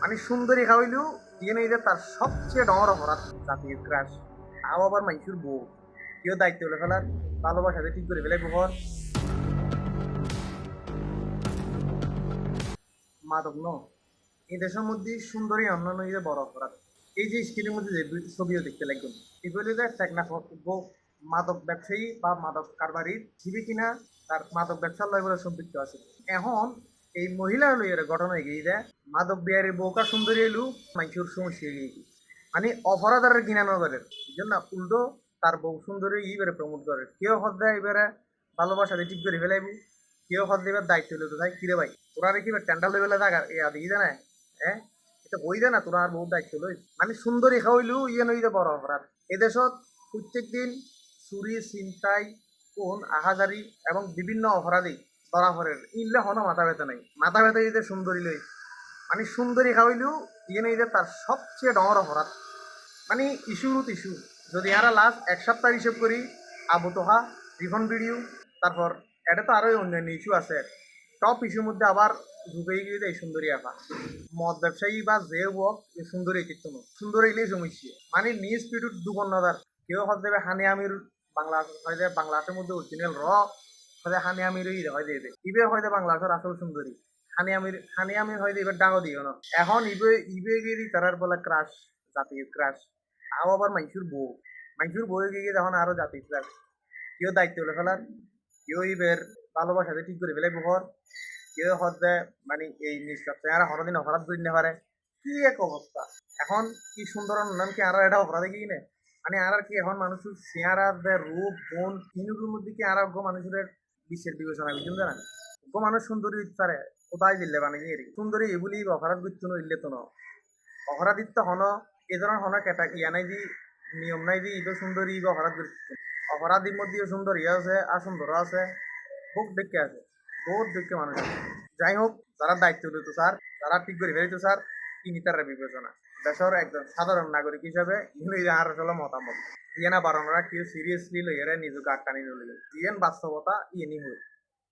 মানে সুন্দরী খাওয়াইলেও নেই যে তার সবচেয়ে ডর অপরাধ, জাতীয় ক্রাশ তাও আবার মানুষের বউ। কেউ দায়িত্ব হলে ফেলার? ভালোবাসাতে ঠিক করে ফেলে বহর মাদক ন। এই দেশের মধ্যে সুন্দরী অন্যান্য ইয়ে বড় অপরাধ, এই যে স্ক্রিনের মধ্যে যে ছবিও দেখতে লাগবেন এগুলি যে টেকনা মাদক ব্যবসায়ী বা মাদক কারবারি, দিবে কিনা, তার মাদক ব্যবসার লয় বলে সম্পৃক্ত আছে। এখন এই মহিলা লইয়ের ঘটনা এগিয়ে দেয় মাদক বিহারের বউকা সুন্দরী এলু মানুষের সমস্যা গিয়ে মানে অপরাধের কিনা নজরের এই জন্য উল্টো তার বউ সুন্দরী ইবারে প্রমোট করে। কেউ হদ দেয় এবারে ভালোবাসা দিয়ে ঠিক করে ফেলাইব। কেউ হদ দেবার দায়িত্ব লইতে তাই কিরে ভাই, তোরা রেখে টেন্ডার লেভেলে থাকার এ আদি জানা হ্যাঁ? এটা বই দে না তোরা আর বহুত দায়িত্ব লই মানে সুন্দরী খাওয়াইলু ইয়ে নই বড় অপরাধ। এদেশত প্রত্যেক দিন চুরি চিন্তাই কোন আহাজারি এবং বিভিন্ন অপরাধী ধরা পড়ে ইনলে হনো মাথা ব্যথা নাই। মাথা ব্যথা যদি সুন্দরী লই। মানে সুন্দরী খাওয়াইলেও ইয়ে নেই যে তার সবচেয়ে ডর অপরাধ। মানে ইস্যুর ইস্যু। যদি আমরা লাস্ট এক সপ্তাহ হিসেব করি, আবু তোহা রিফন ভিডিও, তারপর এটা তো আরোই অন্যান্য ইস্যু আছে। টপ ইস্যুর মধ্যে আবার ঢুকে গিয়ে দেয় সুন্দরী আফা মদ ব্যবসায়ী বা যে হোক, এই সুন্দরী কিন্তু সুন্দরী ইলেই সমস্যা মানে নিজ পিটুর দুবন্নদার কেউ হতে দেবে হানি আমির, বাংলা হয় বাংলাদেশের মধ্যে অরিজিনাল র হয় হানি আমির হয় দেবে ইবে হয় যে বাংলাদেশের আসল সুন্দরী। হানি আমির হানি আমির হয় যে এবার ডাঙো দিও না। এখন ইবে ইবে গিয়ে তারার বলে ক্রাশ জাতীয় ক্রাশ তাও আবার মাইসুর বউ। মাইসুর বউ গিয়ে যখন আরও জাতীয় ক্রাশ কেউ দায়িত্ব হলে ফেলার, কেউ ইবের ভালোবাসাতে ঠিক করে ফেলে বহর কেউ হতে মানে এই নিষ্পাপ আর হরদিন অপরাধ করে নিতে পারে। কি এক অবস্থা। এখন কি সুন্দর নাম কি আর এটা অপরাধে কি নে? মানে আর কি এখন মানুষের চেহারা রূপ গুণ তিনুর মধ্যে কি আর মানুষের বিশ্বের বিবেচনা বুঝুন না অজ্ঞ মানুষ সুন্দরী পারে কোথায় দিলে মানে সুন্দরী এগুলি অপরাধ করতে ন ইল্লে তো ন? হন এ ধরনের হন কেটা ইয়া নাই দি নিয়ম নাই দি ইদো সুন্দরী বা অপরাধ করতে অপরাধীর মধ্যেও সুন্দরী আছে আর সুন্দর আছে। খুব দেখে আছে, বহুত দেখে মানুষ আছে। যাই হোক যারা দায়িত্ব দিত স্যার যারা ঠিক করে ফেলিত স্যার তিনি তারা বিবেচনা। দেশের একজন সাধারণ নাগরিক হিসাবে ইহন এই আর আসলে মতামত। ইয়ে না বারণরা কেউ সিরিয়াসলি লইয়ারে নিজকে আটকানি নলিল। ইয়েন বাস্তবতা ইয়েনি হই